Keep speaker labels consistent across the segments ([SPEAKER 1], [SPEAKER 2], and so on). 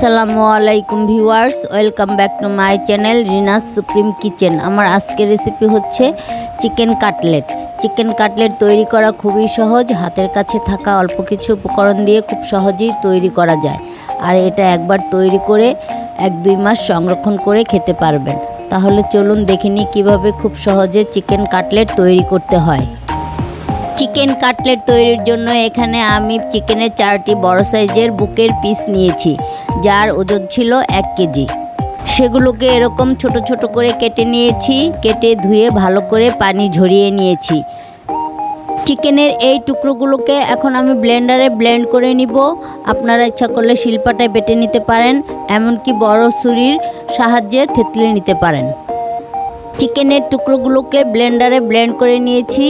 [SPEAKER 1] আসসালামু আলাইকুম viewers, welcome back to my channel Rina's supreme kitchen. আমার আজকের রেসিপি হচ্ছে চিকেন কাটলেট। চিকেন কাটলেট তৈরি করা খুবই সহজ, হাতের কাছে থাকা অল্প কিছু উপকরণ দিয়ে খুব সহজেই তৈরি করা যায়। আর এটা একবার তৈরি করে এক দুই মাস সংরক্ষণ করে খেতে পারবেন। তাহলে চলুন দেখে নিই কীভাবে খুব সহজে চিকেন কাটলেট তৈরি করতে হয়। চিকেন কাটলেট তৈরির জন্য এখানে আমি চিকেনের চারটি বড় সাইজের বুকের পিস নিয়েছি। যার ওজন ছিল এক কেজি। সেগুলোকে এরকম ছোট ছোট করে কেটে নিয়েছি, কেটে ধুয়ে ভালো করে পানি ঝরিয়ে নিয়েছি। চিকেনের এই টুকরোগুলোকে এখন আমি ব্লেন্ডারে ব্লেন্ড করে নিব। আপনারা ইচ্ছা করলে শিল্পাটায় বেটে নিতে পারেন, এমনকি বড় ছুরির সাহায্যে থেতলে নিতে পারেন। চিকেনের টুকরোগুলোকে ব্লেন্ডারে ব্লেন্ড করে নিয়েছি।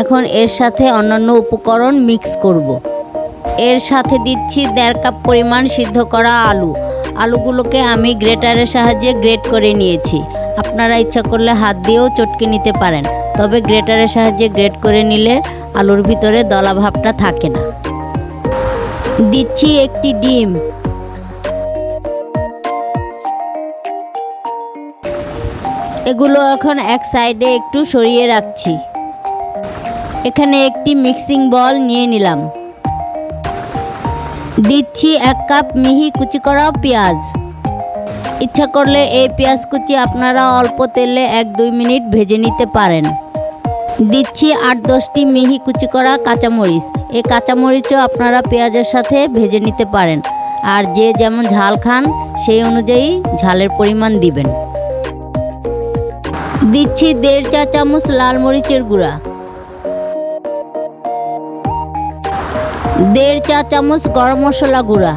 [SPEAKER 1] এখন এর সাথে অন্যান্য উপকরণ মিক্স করব। এর সাথে দিচ্ছি দেড় কাপ পরিমাণ সিদ্ধ করা আলু। আলুগুলোকে আমি গ্রেটারের সাহায্যে গ্রেট করে নিয়েছি। আপনারা ইচ্ছা করলে হাত দিয়েও চটকে নিতে পারেন, তবে গ্রেটারের সাহায্যে গ্রেট করে নিলে আলুর ভিতরে দলা ভাবটা থাকে না। দিচ্ছি একটি ডিম। এগুলো এখন এক সাইডে একটু সরিয়ে রাখছি। এখানে একটি মিক্সিং বল নিয়ে নিলাম। দিচ্ছি এক কাপ মিহি কুচি করা পেঁয়াজ। ইচ্ছা করলে এই পেঁয়াজ কুচি আপনারা অল্প তেলে এক দুই মিনিট ভেজে নিতে পারেন। দিচ্ছি আট দশটি মিহি কুচি করা কাঁচামরিচ। এই কাঁচামরিচও আপনারা পেঁয়াজের সাথে ভেজে নিতে পারেন। আর যে যেমন ঝাল খান, সেই অনুযায়ী ঝালের পরিমাণ দিবেন। দিচ্ছি দেড় চা চামচ লাল মরিচের গুঁড়া। দেড় চা চামচ গরম মশলা গুঁড়া।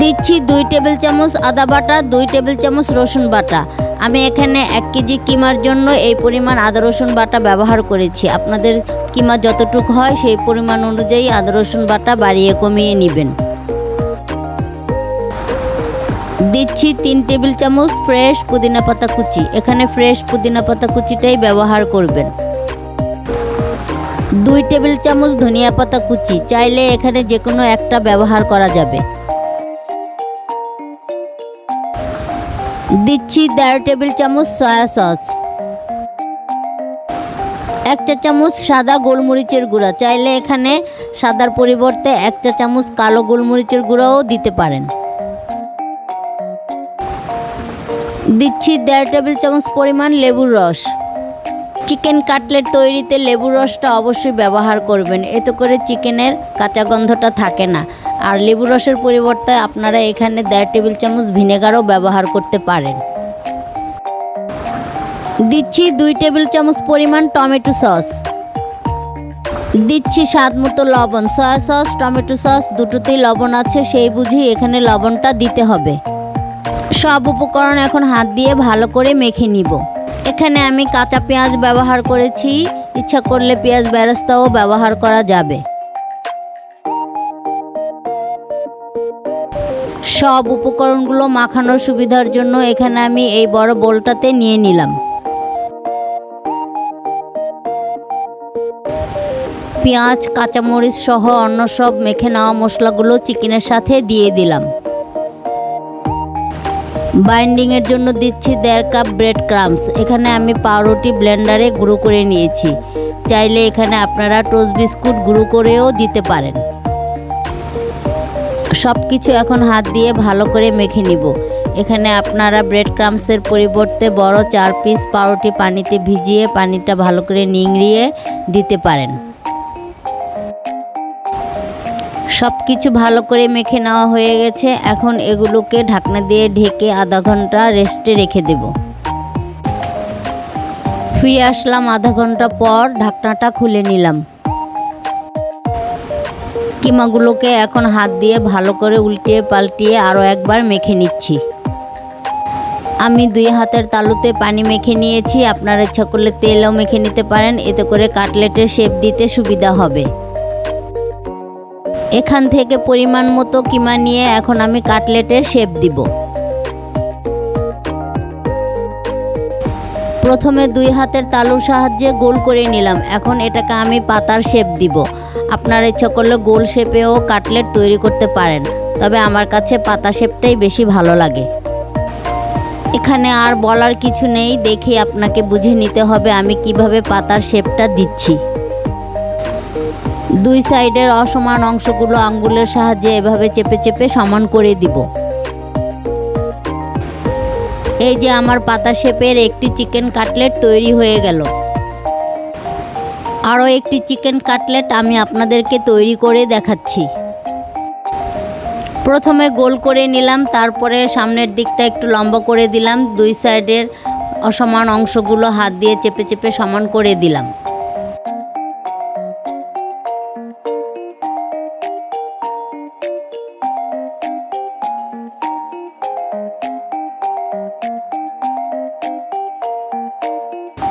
[SPEAKER 1] দিচ্ছি দুই টেবিল চামচ আদা বাটা, দুই টেবিল চামচ রসুন বাটা। আমি এখানে এক কেজি কিমার জন্য এই পরিমাণ আদা রসুন বাটা ব্যবহার করেছি। আপনাদের কিমা যতটুকু হয় সেই পরিমাণ অনুযায়ী আদা রসুন বাটা বাড়িয়ে কমিয়ে নেবেন। দিচ্ছি তিন টেবিল চামচ ফ্রেশ পুদিনা পাতা কুচি। এখানে ফ্রেশ পুদিনা পাতা কুচিটাই ব্যবহার করবেন। দুই টেবিল চামচ ধনিয়া পাতা কুচি। চাইলে এখানে যে কোনো একটা ব্যবহার করা যাবে। দিচ্ছি দেড় টেবিল চামচ সয়া সস। এক চা চামচ সাদা গোলমরিচের গুঁড়া। চাইলে এখানে সাদার পরিবর্তে এক চা চামচ কালো গোলমরিচের গুঁড়াও দিতে পারেন। দিচ্ছি দেড় টেবিল চামচ পরিমাণ লেবুর রস। চিকেন কাটলেট তৈরিতে লেবুর রসটা অবশ্যই ব্যবহার করবেন। এতে করে চিকেনের কাঁচা গন্ধটা থাকে না। আর লেবু রসের পরিবর্তে আপনারা এখানে দেড় টেবিল চামচ ভিনেগারও ব্যবহার করতে পারেন। দিচ্ছি দুই টেবিল চামচ পরিমাণ টমেটো সস। দিচ্ছি স্বাদ মতো লবণ। সয়া সস, টমেটো সস, দুটোতেই লবণ আছে, সেই বুঝি এখানে লবণটা দিতে হবে। সব উপকরণ এখন হাত দিয়ে ভালো করে মেখে নিব। এখানে আমি কাঁচা পেঁয়াজ ব্যবহার করেছি। ইচ্ছা করলে পেঁয়াজ বেরেস্তাও ব্যবহার করা যাবে। সব উপকরণগুলো মাখানোর সুবিধার জন্য এখানে আমি এই বড় বোলটাতে নিয়ে নিলাম। পেঁয়াজ, কাঁচামরিচ সহ অন্য সব মেখে নেওয়া মশলাগুলো চিকেনের সাথে দিয়ে দিলাম। বাইন্ডিংয়ের জন্য দিচ্ছি দেড় কাপ ব্রেড ক্রামস এখানে আমি পাউরুটি ব্লেন্ডারে গুঁড়ো করে নিয়েছি। চাইলে এখানে আপনারা টোস্ট বিস্কুট গুঁড়ো করেও দিতে পারেন। সব কিছু এখন হাত দিয়ে ভালো করে মেখে নিব। এখানে আপনারা ব্রেড ক্রামসের পরিবর্তে বড় চার পিস পাউরুটি পানিতে ভিজিয়ে পানিটা ভালো করে নিংড়িয়ে দিতে পারেন। সব কিছু ভালো করে মেখে নেওয়া হয়ে গেছে। এখন এগুলোকে ঢাকনা দিয়ে ঢেকে আধা ঘণ্টা রেস্টে রেখে দেব। ফিরে আসলাম আধা ঘণ্টা পর ঢাকনাটা খুলে নিলাম। কিমাগুলোকে এখন হাত দিয়ে ভালো করে উল্টিয়ে পাল্টিয়ে আরও একবার মেখে নিচ্ছি। আমি দুই হাতের তালুতে পানি মেখে নিয়েছি। আপনারা ইচ্ছা করলে তেলও মেখে নিতে পারেন। এতে করে কাটলেটের শেপ দিতে সুবিধা হবে। এখান থেকে পরিমাণ মতো কিমা নিয়ে এখন আমি কাটলেটের শেপ দিব। প্রথমে দুই হাতের তালুর সাহায্যে গোল করে নিলাম। এখন এটাকে আমি পাতার শেপ দিব। আপনার ইচ্ছা করলে গোল শেপেও কাটলেট তৈরি করতে পারেন, তবে আমার কাছে পাতা শেপটাই বেশি ভালো লাগে। এখানে আর বলার কিছু নেই, দেখে আপনাকে বুঝে নিতে হবে আমি কীভাবে পাতার শেপটা দিচ্ছি। দুই সাইডের অসমান অংশগুলো আঙ্গুলের সাহায্যে এভাবে চেপে চেপে সমান করে দিব। এই যে আমার পাতা শেপের একটি চিকেন কাটলেট তৈরি হয়ে গেল। আরও একটি চিকেন কাটলেট আমি আপনাদেরকে তৈরি করে দেখাচ্ছি। প্রথমে গোল করে নিলাম, তারপরে সামনের দিকটা একটু লম্বা করে দিলাম, দুই সাইডের অসমান অংশগুলো হাত দিয়ে চেপে চেপে সমান করে দিলাম।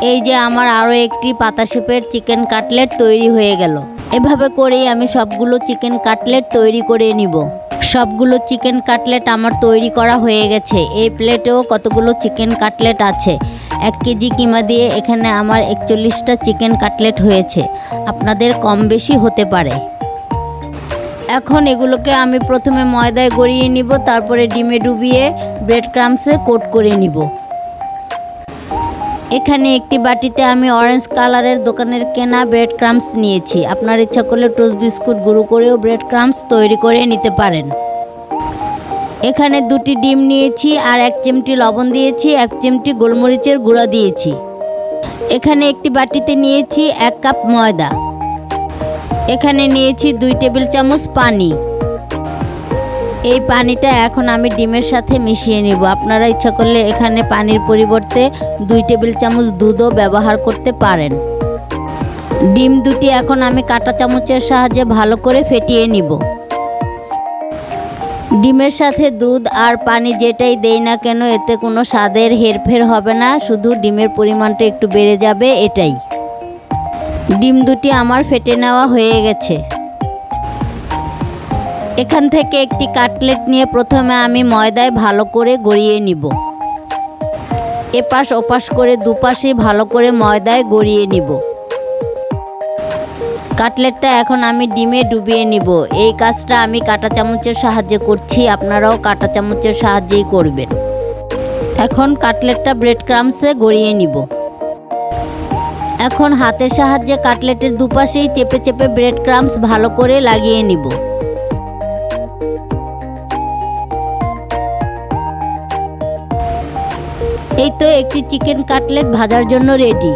[SPEAKER 1] এই যে আমার আরও একটি পাতা শেপের চিকেন কাটলেট তৈরি হয়ে গেল। এভাবে করেই আমি সবগুলো চিকেন কাটলেট তৈরি করে নিব। সবগুলো চিকেন কাটলেট আমার তৈরি করা হয়ে গেছে। এই প্লেটেও কতগুলো চিকেন কাটলেট আছে? এক কেজি কিমা দিয়ে এখানে আমার একচল্লিশটা চিকেন কাটলেট হয়েছে। আপনাদের কম বেশি হতে পারে। এখন এগুলোকে আমি প্রথমে ময়দায় গড়িয়ে নিব, তারপরে ডিমে ডুবিয়ে ব্রেড ক্রামসে কোট করে নিব। এখানে একটি বাটিতে আমি অরেঞ্জ কালারের দোকানের কেনা ব্রেড ক্রামস নিয়েছি। আপনার ইচ্ছা করলে টোস্ট বিস্কুট গুঁড়ো করেও ব্রেড ক্রামস তৈরি করে নিতে পারেন। এখানে দুটি ডিম নিয়েছি আর এক চিমটি লবণ দিয়েছি, এক চিমটি গোলমরিচের গুঁড়া দিয়েছি। এখানে একটি বাটিতে নিয়েছি এক কাপ ময়দা। এখানে নিয়েছি দুই টেবিল চামচ পানি। এই পানিটা এখন আমি ডিমের সাথে মিশিয়ে নিব। আপনারা ইচ্ছা করলে এখানে পানির পরিবর্তে দুই টেবিল চামচ দুধও ব্যবহার করতে পারেন। ডিম দুটি এখন আমি কাঁটা চামচের সাহায্যে ভালো করে ফেটিয়ে নিব। ডিমের সাথে দুধ আর পানি যেটাই দেই না কেন, এতে কোনো স্বাদের হেরফের হবে না, শুধু ডিমের পরিমাণটা একটু বেড়ে যাবে এটাই। ডিম দুটি আমার ফেটে নেওয়া হয়ে গেছে। এখান থেকে একটি কাটলেট নিয়ে প্রথমে আমি ময়দায় ভালো করে গড়িয়ে নিব। এপাশ ওপাশ করে দুপাশে ভালো করে ময়দায় গড়িয়ে নিব। কাটলেটটা এখন আমি ডিমে ডুবিয়ে নিব। এই কাজটা আমি কাঁটা চামচের সাহায্যে করছি, আপনারাও কাঁটা চামচের সাহায্যেই করবেন। এখন কাটলেটটা ব্রেড ক্রামসে গড়িয়ে নিব। এখন হাতের সাহায্যে কাটলেটের দুপাশেই চেপে চেপে ব্রেড ক্রামস ভালো করে লাগিয়ে নিব। এই তো একটি চিকেন কাটলেট ভাজার জন্য রেডি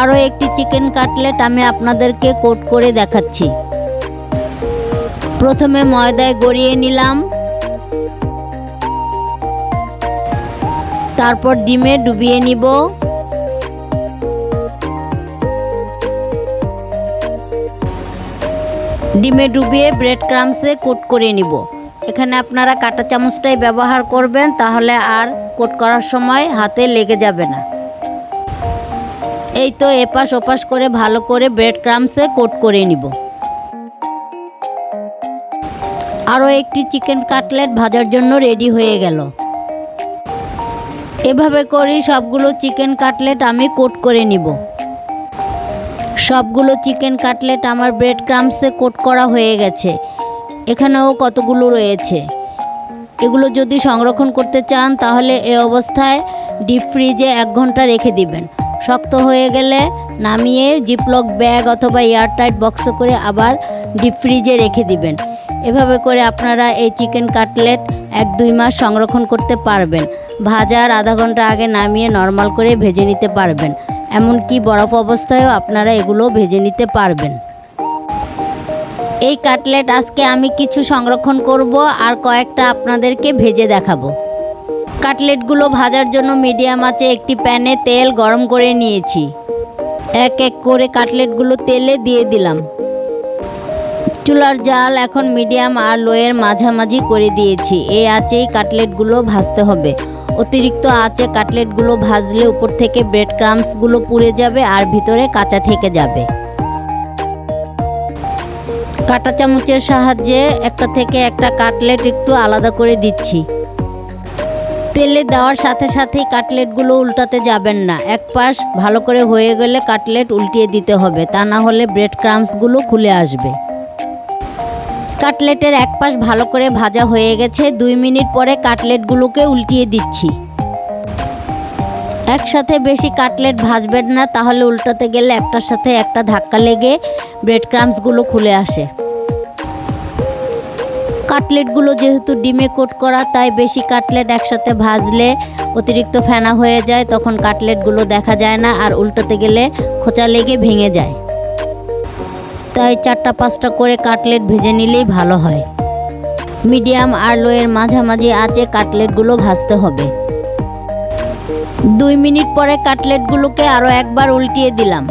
[SPEAKER 1] আরও একটি চিকেন কাটলেট আমি আপনাদেরকে কোট করে দেখাচ্ছি। প্রথমে ময়দায় গড়িয়ে নিলাম। তারপর ডিমে ডুবিয়ে নিব। ডিমে ডুবিয়ে ব্রেড ক্রামসে কোট করে নিব। এখানে আপনারা কাঁটা চামচটাই ব্যবহার করবেন, তাহলে আর কোট করার সময় হাতে লেগে যাবে না। এই তো এপাশ ওপাশ করে ভালো করে ব্রেড ক্রামসে কোট করে নিব। আরও একটি চিকেন কাটলেট ভাজার জন্য রেডি হয়ে গেল। এভাবে করি সবগুলো চিকেন কাটলেট আমি কোট করে নিব। সবগুলো চিকেন কাটলেট আমার ব্রেড ক্রামসে কোট করা হয়ে গেছে। এখানেও কতগুলো রয়েছে? এগুলো যদি সংরক্ষণ করতে চান, তাহলে এ অবস্থায় ডিপ ফ্রিজে এক ঘণ্টা রেখে দিবেন। শক্ত হয়ে গেলে নামিয়ে জিপলক ব্যাগ অথবা এয়ারটাইট বক্সে করে আবার ডিপ ফ্রিজে রেখে দিবেন। এভাবে করে আপনারা এই চিকেন কাটলেট এক দুই মাস সংরক্ষণ করতে পারবেন। ভাজার আধা ঘণ্টা আগে নামিয়ে নর্মাল করে ভেজে নিতে পারবেন। এমনকি বরফ অবস্থায়ও আপনারা এগুলো ভেজে নিতে পারবেন। এই কাটলেট আজকে আমি কিছু সংরক্ষণ করব আর কয়েকটা আপনাদেরকে ভেজে দেখাবো। কাটলেটগুলো ভাজার জন্য মিডিয়াম আঁচে একটি প্যানে তেল গরম করে নিয়েছি। এক এক করে কাটলেটগুলো তেলে দিয়ে দিলাম। চুলার জাল এখন মিডিয়াম আর লোয়ের মাঝামাঝি করে দিয়েছি। এই আঁচেই কাটলেটগুলো ভাজতে হবে। অতিরিক্ত আঁচে কাটলেটগুলো ভাজলে উপর থেকে ব্রেড ক্রামসগুলো পুড়ে যাবে আর ভিতরে কাঁচা থেকে যাবে। কাঁটা চামচের সাহায্যে একটা থেকে একটা কাটলেট একটু আলাদা করে দিচ্ছি। তেলে দেওয়ার সাথে সাথেই কাটলেটগুলো উল্টাতে যাবেন না। এক পাশ ভালো করে হয়ে গেলে কাটলেট উল্টিয়ে দিতে হবে, তা না হলে ব্রেড ক্রামসগুলো খুলে আসবে। কাটলেটের এক পাশ ভালো করে ভাজা হয়ে গেছে, দুই মিনিট পরে কাটলেটগুলোকে উল্টিয়ে দিচ্ছি। একসাথে বেশি কাটলেট ভাজবেন না, তাহলে উল্টাতে গেলে একটার সাথে একটা ধাক্কা লেগে ব্রেড ক্রামসগুলো খুলে আসে। কাটলেটগুলো যেহেতু ডিমে কোট করা, তাই বেশি কাটলেট একসাথে ভাজলে অতিরিক্ত ফেনা হয়ে যায়, তখন কাটলেটগুলো দেখা যায় না আর উল্টোতে গেলে খোঁচা লেগে ভেঙে যায়। তাই চারটা পাঁচটা করে কাটলেট ভেজে নিলেই ভালো হয়। মিডিয়াম আর লোয়ের মাঝামাঝি আঁচে কাটলেটগুলো ভাজতে হবে। দুই মিনিট পরে কাটলেটগুলোকে আরও একবার উল্টিয়ে দিলাম।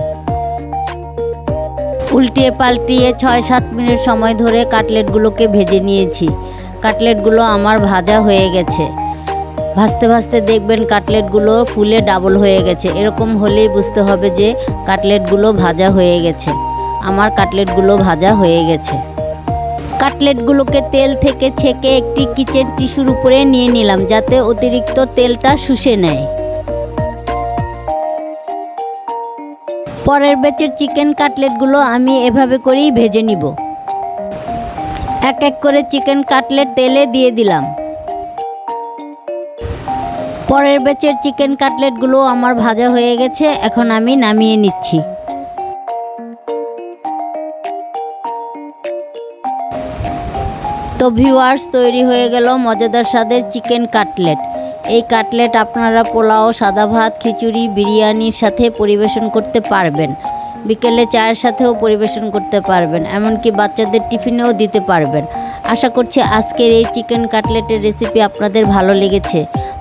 [SPEAKER 1] উল্টিয়ে পাল্টিয়ে ছয় সাত মিনিট সময় ধরে কাটলেটগুলোকে ভেজে নিয়েছি। কাটলেটগুলো আমার ভাজা হয়ে গেছে। ভাজতে ভাজতে দেখবেন কাটলেটগুলো ফুলে ডাবল হয়ে গেছে। এরকম হলেই বুঝতে হবে যে কাটলেটগুলো ভাজা হয়ে গেছে। আমার কাটলেটগুলো ভাজা হয়ে গেছে। কাটলেটগুলোকে তেল থেকে ছেঁকে একটি কিচেন টিস্যুর উপরে নিয়ে নিলাম যাতে অতিরিক্ত তেলটা শুষে নেয়। পরের ব্যাচের চিকেন কাটলেটগুলো আমি এভাবে করেই ভেজে নিব। এক এক করে চিকেন কাটলেট তেলে দিয়ে দিলাম। পরের ব্যাচের চিকেন কাটলেটগুলো আমার ভাজা হয়ে গেছে, এখন আমি নামিয়ে নিচ্ছি। তো ভিউয়ার্স তৈরি হয়ে গেল মজাদার স্বাদের চিকেন কাটলেট এই কাটলেট আপনারা পোলাও, সাদা ভাত, খিচুড়ি, বিরিয়ানির সাথে পরিবেশন করতে পারবেন। বিকেলে চায়ের সাথেও পরিবেশন করতে পারবেন, এমনকি বাচ্চাদের টিফিনেও দিতে পারবেন। আশা করছি আজকের এই চিকেন কাটলেটের রেসিপি আপনাদের ভালো লেগেছে।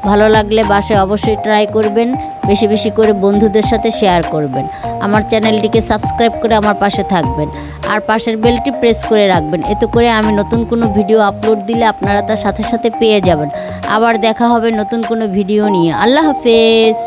[SPEAKER 1] ভালো লাগলে বাসায় অবশ্যই ট্রাই করবেন। বেশি বেশি করে বন্ধুদের সাথে শেয়ার করবেন। আমার চ্যানেলটিকে সাবস্ক্রাইব করে আমার পাশে থাকবেন। আর পাশের বেলটি প্রেস করে রাখবেন। এতে করে আমি নতুন কোনো ভিডিও আপলোড দিলে আপনারা তার সাথে সাথে পেয়ে যাবেন। আবার দেখা হবে নতুন কোনো ভিডিও নিয়ে। আল্লাহ হাফেজ।